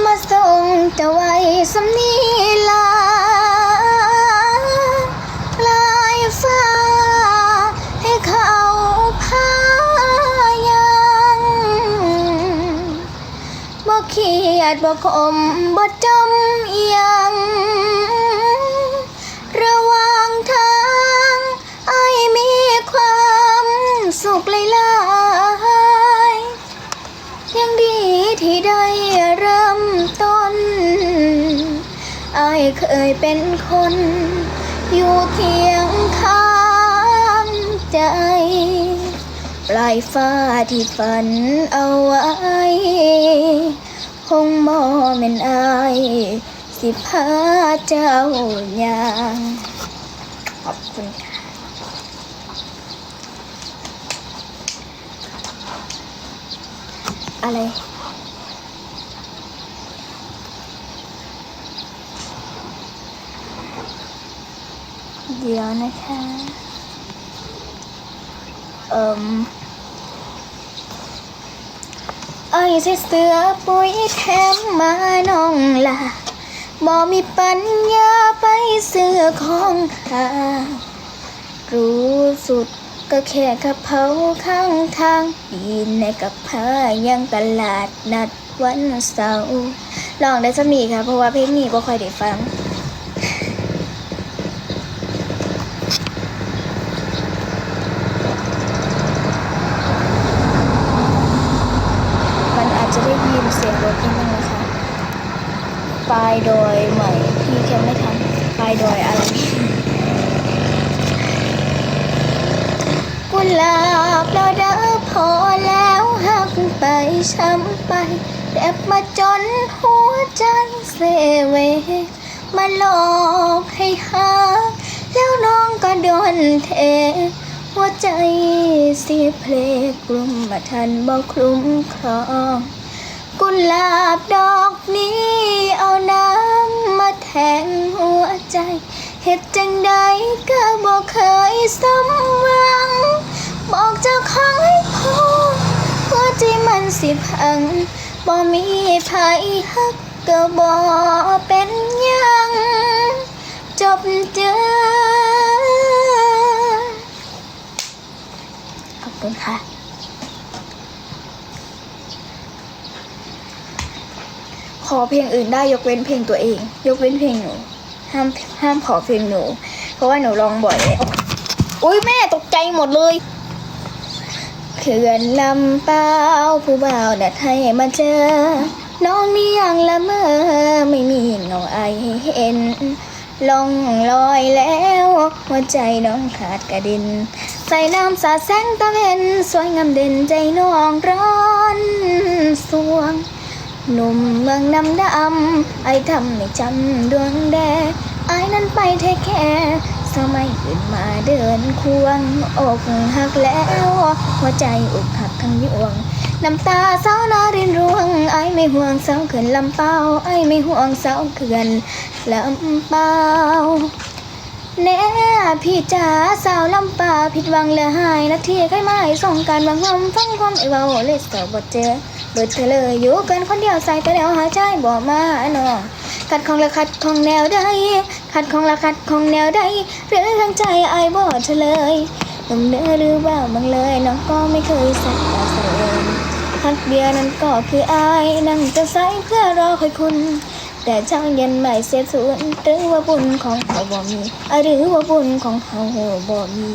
มาส่งจะไว้สำนีลาลายฟ้า ให้เขาพายังบ่เครียดบ่ขมบ่จมเอียง ระหว่างทางไอมีความสุขหลยลายยังดีที่ได้ เคยเป็นคน อยู่เคียงข้างใจ ปลายฟ้าที่ฝันเอาไว้คงมอเป็นอาย สิพาเจ้าอย่างขอบคุณค่ะอะไร เดี๋ยวนะคะ เอ่มไอ้ใส่เสื้อปุ๋ยแถมมาน้องละบ่มีปัญญาไปซื้อของหารู้สุดก็แค่กระเพราข้างทางปีนในกับผ้ายังตลาดนัดวันเสาร์ลองได้สมีค่ะ เพราะว่าเพลงนี้บ่ค่อยได้ฟัง มันอาจจะได้ยินเสียงรถนิดนึงนะคะปลายดยใหม่พี่แค่ไม่ทันปลายดยอะไรกุหลาบเราเด้อพอแล้วหักไปช้ำไปแอบมาจนหัวใจเสเวมาหลอกให้หาแล้วน้องก็โดนเทหัวใจสิเพลงกลุ่มมาทันบอกคลุ้มครอง กุหลาบดอกนี้เอาน้ำมาแทงหัวใจเหตุจังใดก็บอกเคยสมหวัง บอกเจ้าของให้พอหัวใจมันสิพังบ่มีไผฮักก็บ่เป็นยัง จบเจอขอบคุณค่ะ อเพลงอื่นได้ยกเว้นเพลงตัวเอง ยกเว้นเพลงหนูห้ามห้ามขอเพลงหนู เพราะว่าหนูร้องบ่อยแล้วอุ้ยแม่ตกใจหมดเลยเขื่อนลำเปล่าผู้บ่าวนัดให้มาเจอ น้องนี่ยังละเมอไม่มีเงาไอให้เห็นลองลอยแล้วหัวใจน้องขาดกระดิน ใส่น้ำสาแสงตะเวนสวยงามเด่นใจน้องร้อนสวง หนุ่มเมืองน้ำดำไอ้ทำไม่จำดวงแดไอ้นั้นไปเทคแค่สมัยอื่นมาเดินควงอกหักแล้ว หัวใจอกหักทั้งยวง น้ำตาเศร้านารินร่วง ไอ้ไม่ห่วงเศร้าเขื่อนลำเปล่าไอ้ไม่ห่วงเศร้าเขื่อนลำเปล่า แน่พี่จ๋าสาวลำปาผิดหวังและหายนาทีใครมาให้ส่งการบางความฟังความไอเบาเลยสอบทเจอเบิดเธอเลยอยู่กันคนเดียวใส่แต่แล้วหาใจบ่มาหนอขัดของละขัดของแนวใดขัดของละขัดของแนวใดหรือทางใจไอายบ่เฉลยหนุ่มเนื้อหรือว่ามึงเลยน้องก็ไม่เคยสักตาเสยพักเดียวนั้นก็คืออายนั่งจะใส่เพื่อรอคอยคุณ แต่ช่างยันไม่เสียสูนหรือว่าบุญของเขาบ่มีหรือว่าบุญของเขาบ่มี